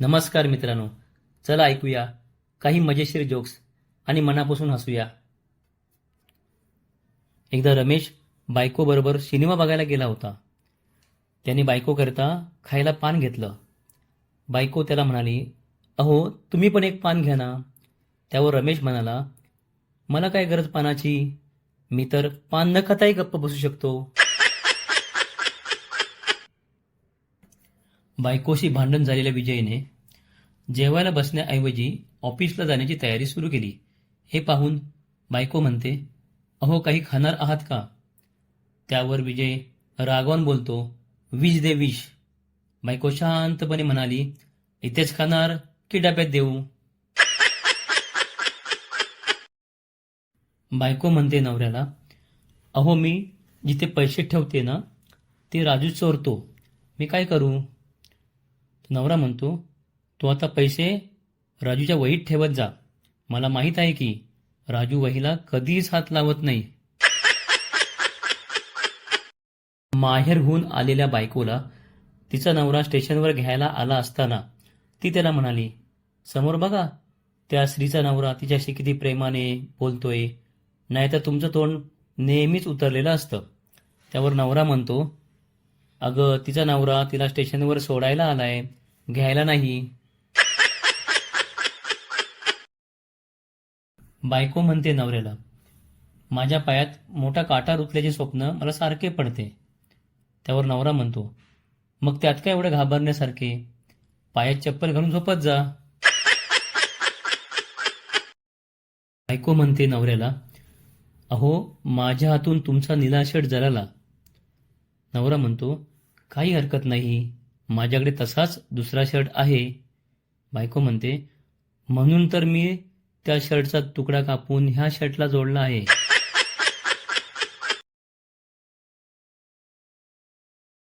नमस्कार मित्रांनो. चला ऐकूया काही मजेशीर जोक्स आणि मनापासून हसूया. एकदा रमेश बायकोबरोबर सिनेमा बघायला गेला होता. त्याने बायकोकरता खायला पान घेतलं. बायको त्याला म्हणाली अहो तुम्ही पण एक पान घ्या ना. त्यावर रमेश म्हणाला मला काय गरज पानाची? मी तर पान न खाताही गप्प बसू शकतो. बायकोशी भांडण झालेल्या विजयने जेवायला बसण्याऐवजी ऑफिसला जाण्याची तयारी सुरू केली. हे पाहून बायको म्हणते अहो काही खाणार आहात का? त्यावर विजय रागवान बोलतो विष दे विष. बायको शांतपणे म्हणाली इथेच खाणार की डब्यात देऊ? बायको म्हणते नवऱ्याला अहो मी जिथे पैसे ठेवते ना ते राजू चोरतो. मी काय करू? नवरा म्हणतो तू आता पैसे राजूच्या वहीत ठेवत जा. मला माहीत आहे की राजू वहीला कधीच हात लावत नाही. माहेरहून आलेल्या बायकोला तिचा नवरा स्टेशनवर घ्यायला आला असताना ती त्याला म्हणाली समोर बघा त्या स्त्रीचा नवरा तिच्याशी किती प्रेमाने बोलतोय. नाहीतर तुमचं तोंड नेहमीच उतरलेलं असतं. त्यावर नवरा म्हणतो अगं तिचा नवरा तिला स्टेशनवर सोडायला आलाय. घ्यायला नाही. बायको म्हणते नवऱ्याला माझ्या पायात मोठा काटा रुतल्याचे स्वप्न मला सारखे पडते. त्यावर नवरा म्हणतो मग त्यात काय एवढं घाबरण्यासारखे? पायात चप्पल घालून झोपत जा. बायको म्हणते नवऱ्याला अहो माझ्या हातून तुमचा निलाशट शर्ट नवरा म्हणतो काही हरकत नाही. माझ्याकडे तसाच दुसरा शर्ट आहे. बायको म्हणते म्हणून तर मी त्या शर्टचा तुकडा कापून ह्या शर्टला जोडला आहे.